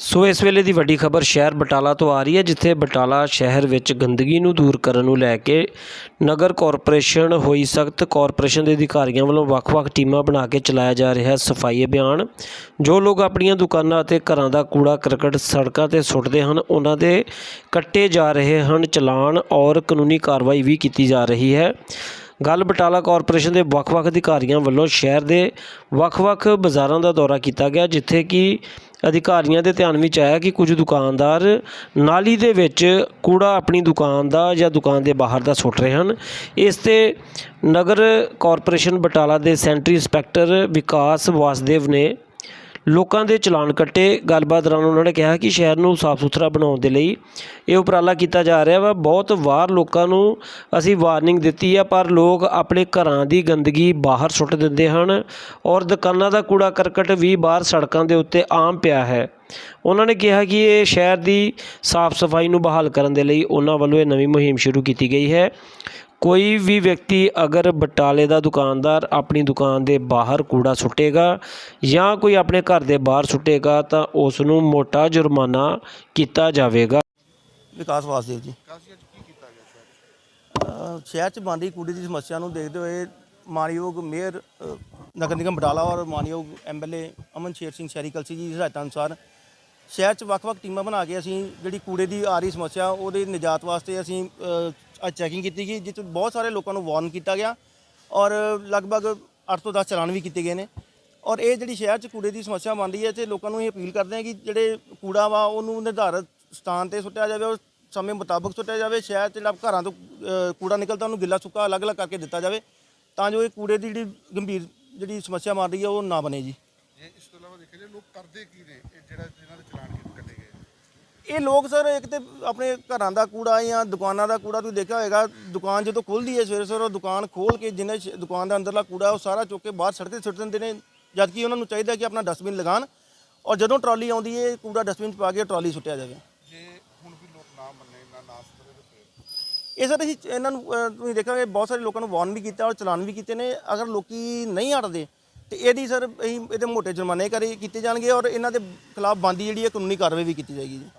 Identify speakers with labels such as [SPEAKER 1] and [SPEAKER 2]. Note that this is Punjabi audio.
[SPEAKER 1] ਸੋ ਇਸ ਵੇਲੇ ਦੀ ਵੱਡੀ ਖਬਰ ਸ਼ਹਿਰ ਬਟਾਲਾ ਤੋਂ ਆ ਰਹੀ ਹੈ, ਜਿੱਥੇ ਬਟਾਲਾ ਸ਼ਹਿਰ ਵਿੱਚ ਗੰਦਗੀ ਨੂੰ ਦੂਰ ਕਰਨ ਨੂੰ ਲੈ ਕੇ ਨਗਰ ਕਾਰਪੋਰੇਸ਼ਨ ਹੋਈ ਸਖਤ, ਕਾਰਪੋਰੇਸ਼ਨ ਦੇ ਅਧਿਕਾਰੀਆਂ ਵੱਲੋਂ ਵੱਖ-ਵੱਖ ਟੀਮਾਂ ਬਣਾ ਕੇ ਚਲਾਇਆ ਜਾ ਰਿਹਾ ਹੈ ਸਫ਼ਾਈ ਅਭਿਆਨ। ਜੋ ਲੋਕ ਆਪਣੀਆਂ ਦੁਕਾਨਾਂ ਅਤੇ ਘਰਾਂ ਦਾ ਕੂੜਾ ਕਰਕਟ ਸੜਕਾਂ ਤੇ ਸੁੱਟਦੇ ਹਨ, ਉਹਨਾਂ ਦੇ ਕੱਟੇ ਜਾ ਰਹੇ ਹਨ, ਚਲਾਨ ਔਰ ਕਾਨੂੰਨੀ ਕਾਰਵਾਈ ਵੀ ਕੀਤੀ ਜਾ ਰਹੀ ਹੈ। ਗੱਲ ਬਟਾਲਾ ਕਾਰਪੋਰੇਸ਼ਨ ਦੇ ਵੱਖ-ਵੱਖ ਅਧਿਕਾਰੀਆਂ ਵੱਲੋਂ ਸ਼ਹਿਰ ਦੇ ਵੱਖ-ਵੱਖ ਬਾਜ਼ਾਰਾਂ ਦਾ ਦੌਰਾ ਕੀਤਾ ਗਿਆ, ਜਿੱਥੇ ਕਿ ਅਧਿਕਾਰੀਆਂ ਦੇ ਧਿਆਨ ਵਿੱਚ ਆਇਆ ਕਿ ਕੁਝ ਦੁਕਾਨਦਾਰ ਨਾਲੀ ਦੇ ਵਿੱਚ ਕੂੜਾ ਆਪਣੀ ਦੁਕਾਨ ਦਾ ਜਾਂ ਦੁਕਾਨ ਦੇ ਬਾਹਰ ਦਾ ਸੁੱਟ ਰਹੇ ਹਨ। ਇਸ ਤੇ ਨਗਰ ਕਾਰਪੋਰੇਸ਼ਨ ਬਟਾਲਾ ਦੇ ਸੈਂਟਰੀ ਇੰਸਪੈਕਟਰ ਵਿਕਾਸ ਵਾਸਦੇਵ ਨੇ ਲੋਕਾਂ ਦੇ ਚਲਾਨ ਕੱਟੇ। ਗੱਲਬਾਤ ਦੌਰਾਨ ਉਹਨਾਂ ਨੇ ਕਿਹਾ ਕਿ ਸ਼ਹਿਰ ਨੂੰ ਸਾਫ਼ ਸੁਥਰਾ ਬਣਾਉਣ ਦੇ ਲਈ ਇਹ ਉਪਰਾਲਾ ਕੀਤਾ ਜਾ ਰਿਹਾ ਵਾ। ਬਹੁਤ ਵਾਰ ਲੋਕਾਂ ਨੂੰ ਅਸੀਂ ਵਾਰਨਿੰਗ ਦਿੱਤੀ ਆ, ਪਰ ਲੋਕ ਆਪਣੇ ਘਰਾਂ ਦੀ ਗੰਦਗੀ ਬਾਹਰ ਸੁੱਟ ਦਿੰਦੇ ਹਨ ਔਰ ਦੁਕਾਨਾਂ ਦਾ ਕੂੜਾ ਕਰਕਟ ਵੀ ਬਾਹਰ ਸੜਕਾਂ ਦੇ ਉੱਤੇ ਆਮ ਪਿਆ ਹੈ। ਉਹਨਾਂ ਨੇ ਕਿਹਾ ਕਿ ਇਹ ਸ਼ਹਿਰ ਦੀ ਸਾਫ਼ ਸਫ਼ਾਈ ਨੂੰ ਬਹਾਲ ਕਰਨ ਦੇ ਲਈ ਉਹਨਾਂ ਵੱਲੋਂ ਇਹ ਨਵੀਂ ਮੁਹਿੰਮ ਸ਼ੁਰੂ ਕੀਤੀ ਗਈ ਹੈ। ਕੋਈ ਵੀ ਵਿਅਕਤੀ ਅਗਰ ਬਟਾਲੇ ਦਾ ਦੁਕਾਨਦਾਰ ਆਪਣੀ ਦੁਕਾਨ ਦੇ ਬਾਹਰ ਕੂੜਾ ਸੁੱਟੇਗਾ ਜਾਂ ਕੋਈ ਆਪਣੇ ਘਰ ਦੇ ਬਾਹਰ ਸੁੱਟੇਗਾ ਤਾਂ ਉਸ ਨੂੰ ਮੋਟਾ ਜੁਰਮਾਨਾ ਕੀਤਾ ਜਾਵੇਗਾ।
[SPEAKER 2] ਵਿਕਾਸ ਵਾਸਦੇਵ ਜੀ। ਅ, ਸ਼ਹਿਰ ਚ ਬਣਦੀ ਕੂੜੇ ਦੀ ਸਮੱਸਿਆ ਨੂੰ ਦੇਖਦੇ ਹੋਏ ਮਾਨਯੋਗ ਮੇਅਰ ਨਗਰ ਨਿਗਮ ਬਟਾਲਾ ਔਰ ਮਾਨਯੋਗ ਐਮਐਲਏ ਅਮਨ ਸ਼ੇਰ ਸਿੰਘ ਸ਼ਹਿਰੀ ਕਲਸੀ ਜੀ ਦੀ ਹਦਾਇਤਾਂ ਅਨੁਸਾਰ ਸ਼ਹਿਰ ਚ ਵੱਖ-ਵੱਖ ਟੀਮਾਂ ਬਣਾ ਕੇ ਅਸੀਂ ਜਿਹੜੀ ਕੂੜੇ ਦੀ ਆ ਰਹੀ ਸਮੱਸਿਆ ਉਹਦੇ ਨਿਜਾਤ ਵਾਸਤੇ ਅਸੀਂ ਚੈਕਿੰਗ ਕੀਤੀ ਗਈ ਜਿਸ 'ਚ ਬਹੁਤ ਸਾਰੇ ਲੋਕਾਂ ਨੂੰ ਵਾਰਨ ਕੀਤਾ ਗਿਆ ਔਰ ਲਗਭਗ 8 ਤੋਂ 10 ਚਲਾਨ ਵੀ ਕੀਤੇ ਗਏ ਨੇ। ਔਰ ਇਹ ਜਿਹੜੀ ਸ਼ਹਿਰ 'ਚ ਕੂੜੇ ਦੀ ਸਮੱਸਿਆ ਬਣਦੀ ਹੈ ਤੇ ਲੋਕਾਂ ਨੂੰ ਇਹ ਅਪੀਲ ਕਰਦੇ ਹਾਂ ਕਿ ਜਿਹੜੇ ਕੂੜਾ ਵਾ ਉਹਨੂੰ ਨਿਰਧਾਰਤ ਸਥਾਨ ਤੇ ਸੁੱਟਿਆ ਜਾਵੇ ਉਹ ਸਮੇਂ ਮੁਤਾਬਕ ਸੁੱਟਿਆ ਜਾਵੇ। ਸ਼ਹਿਰ 'ਚ ਜਿਹੜਾ ਘਰਾਂ ਤੋਂ ਅ, ਕੂੜਾ ਨਿਕਲਦਾ ਉਹਨੂੰ ਗਿੱਲਾ ਸੁੱਕਾ ਅਲੱਗ-ਅਲੱਗ ਕਰਕੇ ਦਿੱਤਾ ਜਾਵੇ ਤਾਂ ਜੋ ਇਹ ਕੂੜੇ ਦੀ ਜਿਹੜੀ ਗੰਭੀਰ ਜਿਹੜੀ ਸਮੱਸਿਆ ਬਣ ਰਹੀ ਹੈ ਉਹ ਨਾ ਬਣੇ ਜੀ।
[SPEAKER 3] ਇਸ ਤੋਂ ਇਲਾਵਾ ਦੇਖਿਆ ਜਾਏ ਲੋਕ ਕਰਦੇ ਕੀ ਨੇ? ਇਹ ਜਿਹੜਾ ਜਿਹਨਾਂ ਦੇ ਚਲਾਨ ਕੀ ਕੱਟੇ ਗਏ
[SPEAKER 2] ਇਹ ਲੋਕ ਸਰ ਇੱਕ ਤੇ ਆਪਣੇ ਘਰਾਂ ਦਾ ਕੂੜਾ ਜਾਂ ਦੁਕਾਨਾਂ ਦਾ ਕੂੜਾ ਤੁਸੀਂ ਦੇਖਿਆ ਹੋਏਗਾ ਦੁਕਾਨ ਜਦੋਂ ਖੁੱਲਦੀ ਹੈ ਸਵੇਰੇ ਸਵੇਰੇ ਉਹ ਦੁਕਾਨ ਖੋਲ ਕੇ ਜਿੰਨੇ ਦੁਕਾਨ ਦਾ ਅੰਦਰਲਾ ਕੂੜਾ ਉਹ ਸਾਰਾ ਚੁੱਕ ਕੇ ਬਾਹਰ ਸੜਕ ਤੇ ਸੁੱਟ ਦਿੰਦੇ ਨੇ ਜਦ ਕਿ ਉਹਨਾਂ ਨੂੰ ਚਾਹੀਦਾ ਕਿ ਆਪਣਾ ਡਸਟਬਿਨ ਲਗਾਉਣ ਔਰ ਜਦੋਂ ਟਰਾਲੀ ਆਉਂਦੀ ਹੈ ਕੂੜਾ ਡਸਟਬਿਨ 'ਚ ਪਾ ਕੇ ਟਰਾਲੀ ਸੁੱਟਿਆ ਜਾਵੇ।
[SPEAKER 3] ਜੇ ਹੁਣ ਵੀ ਲੋਕ ਨਾ ਮੰਨੇ ਨਾ ਨਾ ਸੁਧਰੇ ਤਾਂ ਫਿਰ?
[SPEAKER 2] ਇਹ ਸਰ ਅਸੀਂ ਇਹਨਾਂ ਨੂੰ ਤੁਸੀਂ ਦੇਖੋਗੇ ਬਹੁਤ ਸਾਰੇ ਲੋਕਾਂ ਨੂੰ ਵਾਰਨ ਵੀ ਕੀਤਾ ਔਰ ਚਲਾਨ ਵੀ ਕੀਤੇ ਨੇ ਅਗਰ ਲੋਕੀ ਨਹੀਂ ਹਟਦੇ ਤੇ ਇਹਦੀ ਸਰ ਅਸੀਂ ਇਹਦੇ ਮੋਟੇ ਜੁਰਮਾਨੇ ਕਰੇ ਕੀਤੇ ਜਾਣਗੇ ਔਰ ਇਹਨਾਂ ਦੇ ਖਿਲਾਫ ਬੰਦੀ ਜਿਹੜੀ ਹੈ ਕਾਨੂੰਨੀ ਕਾਰਵਾਈ ਵੀ ਕੀਤੀ ਜਾਏਗੀ ਜੀ।